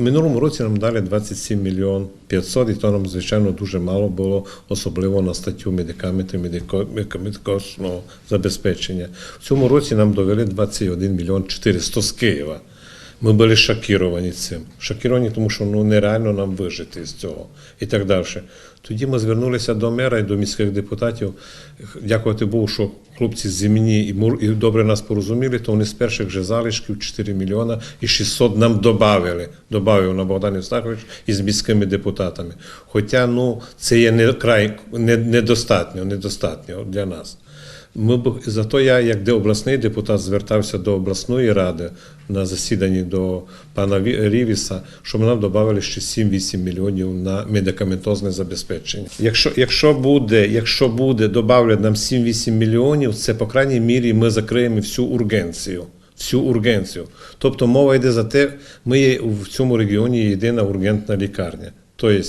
Минулому році нам дали 27 мільйон 500, і то нам, звичайно, дуже мало було, особливо на статтю медикаменти, медикаментозного забезпечення. В цьому році нам довели 21 мільйон 400 з Києва. Ми були шокіровані цим. Шокіровані, тому що ну, нереально нам вижити з цього і так далі. Тоді ми звернулися до мера і до міських депутатів. Дякувати Богу, що хлопці земні і, мур- і добре нас порозуміли, то вони з перших же залишків 4 мільйона і 600 нам додали. Добавив на Богдан Євстахович із міськими депутатами. Хоча ну, це є не край не, недостатньо, недостатньо для нас. Ми б зато я, як де обласний депутат, звертався до обласної ради на засіданні до пана Ві- Рівіса, щоб нам додали ще 7-8 мільйонів на медикаментозне забезпечення. Якщо, якщо буде, якщо буде додавлять нам 7-8 мільйонів, це по крайній мірі ми закриємо всю ургенцію. Всю ургенцію. Тобто мова йде за те, ми є в цьому регіоні єдина ургентна лікарня. Тобто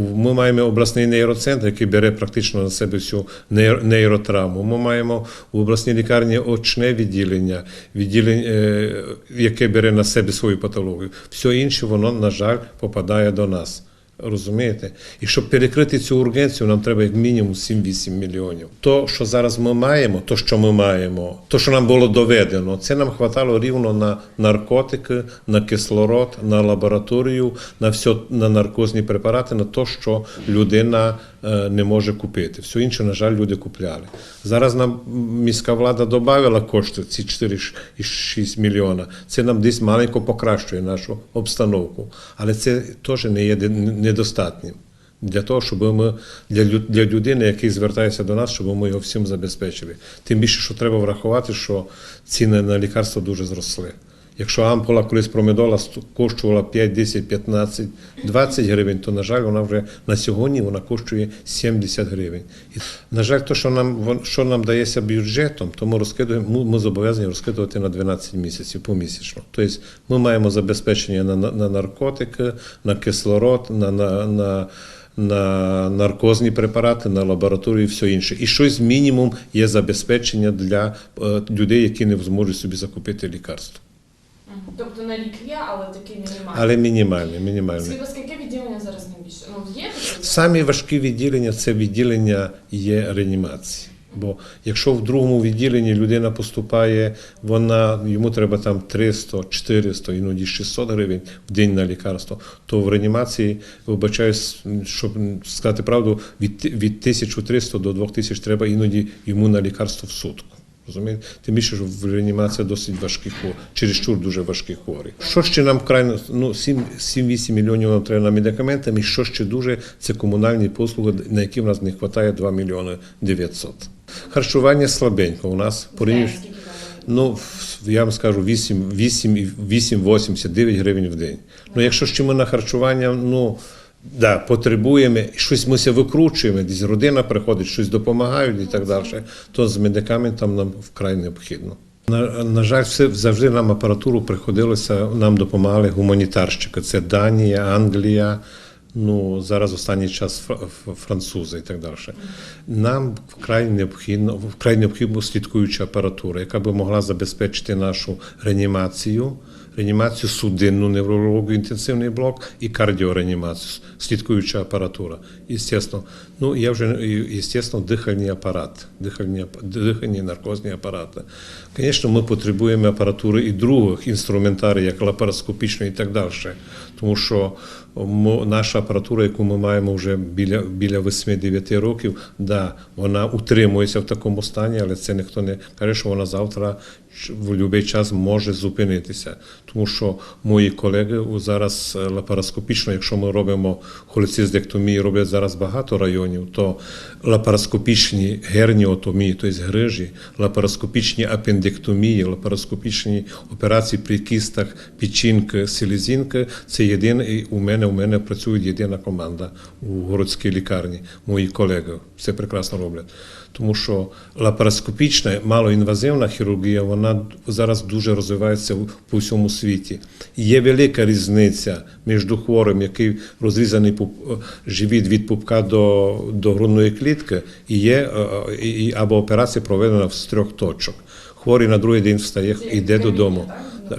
ми маємо обласний нейроцентр, який бере практично на себе всю нейр- нейротравму. Ми маємо в обласній лікарні очне відділення, відділення, е, яке бере на себе свою патологію. Все інше, воно, на жаль, попадає до нас. Розумієте? І щоб перекрити цю ургенцію, нам треба як мінімум 7-8 мільйонів. То, що зараз ми маємо, то, що ми маємо, то, що нам було доведено, це нам хватало рівно на наркотики, на кислород, на лабораторію, на все, на наркозні препарати, на те, що людина е, не може купити. Все інше, на жаль, люди купляли. Зараз нам міська влада додала кошти, ці 4,6 мільйона. Це нам десь маленько покращує нашу обстановку. Але це теж не є де- недостатнім. Для того, щоб ми для, для людини, який звертається до нас, щоб ми його всім забезпечили. Тим більше, що треба врахувати, що ціни на лікарства дуже зросли. Якщо ампула колись промедола коштувала 5, 10, 15, 20 гривень, то, на жаль, вона вже на сьогодні вона коштує 70 гривень. І, на жаль, то, що нам, що нам дається бюджетом, то ми розкидуємо, ми, зобов'язані розкидувати на 12 місяців помісячно. Тобто ми маємо забезпечення на, на, на наркотики, на кислород, на, на, на на наркозні препарати, на лабораторію і все інше. І щось мінімум є забезпечення для е, людей, які не зможуть собі закупити лікарство. Тобто на лік є, але такий мінімальний. Але мінімальне, мінімальне. Скільки скільки відділення зараз найбільше? Ну є таке? Самі важкі відділення це відділення є реанімації. Бо якщо в другому відділенні людина поступає, вона йому треба там 300, 400, іноді 600 гривень в день на лікарство, то в реанімації, вибачаюсь, щоб сказати правду, від, від 1300 до 2000 треба іноді йому на лікарство в сутку. Розумієте? Тим більше, що в реанімації досить важкі хворі, чересчур дуже важкі хворі. Що ще нам крайно, ну 7 7-8 мільйонів нам треба на медикаменти, і що ще дуже, це комунальні послуги, на які в нас не вистачає 2 мільйони 900. Харчування слабенько у нас порівняно. Ну, я вам скажу 8, 8, і 8,80, 9 гривень в день. Ну, якщо ще ми на харчування, ну, да, потребуємо, щось ми викручуємо, десь родина приходить, щось допомагають і так далі, то з медикаментом нам вкрай необхідно. На, на жаль, все, завжди нам апаратуру приходилося, нам допомагали гуманітарщики. Це Данія, Англія, ну, зараз останній час французи і так далі. Нам вкрай необхідно, вкрай необхідно слідкуюча апаратура, яка би могла забезпечити нашу реанімацію, реанімацію судинну неврологію, інтенсивний блок і кардіореанімацію, слідкуюча апаратура. Естественно, ну я вже естественно, дихальний апарат, дихальні, дихальні наркозні апарати. Звісно, ми потребуємо апаратури і других інструментарій, як лапароскопічної і так далі. Тому що наша апаратура, яку ми маємо вже біля, біля 8-9 років, да, вона утримується в такому стані, але це ніхто не каже, що вона завтра в будь-який час може зупинитися. Тому що мої колеги зараз е, лапароскопічно, якщо ми робимо холецистектомію, роблять зараз багато районів, то лапароскопічні герніотомії, тобто грижі, лапароскопічні апендектомії, лапароскопічні операції при кістах, печінки, селезінки, це єдине, і у мене, у мене працює єдина команда у городській лікарні. Мої колеги все прекрасно роблять. Тому що лапароскопічна, малоінвазивна хірургія, вона зараз дуже розвивається по всьому світі. Є велика різниця між хворим, який розрізаний пуп- живіт від пупка до, до грудної клітки, і є е, е, і, або операція проведена з трьох точок. Хворий на другий день встає, йде додому.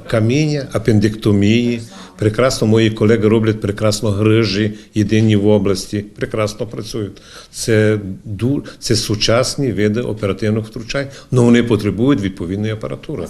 Каміння, апендектомії, Прекрасно мої колеги роблять прекрасно грижі, єдині в області, прекрасно працюють. Це, це сучасні види оперативних втручань, але вони потребують відповідної апаратури.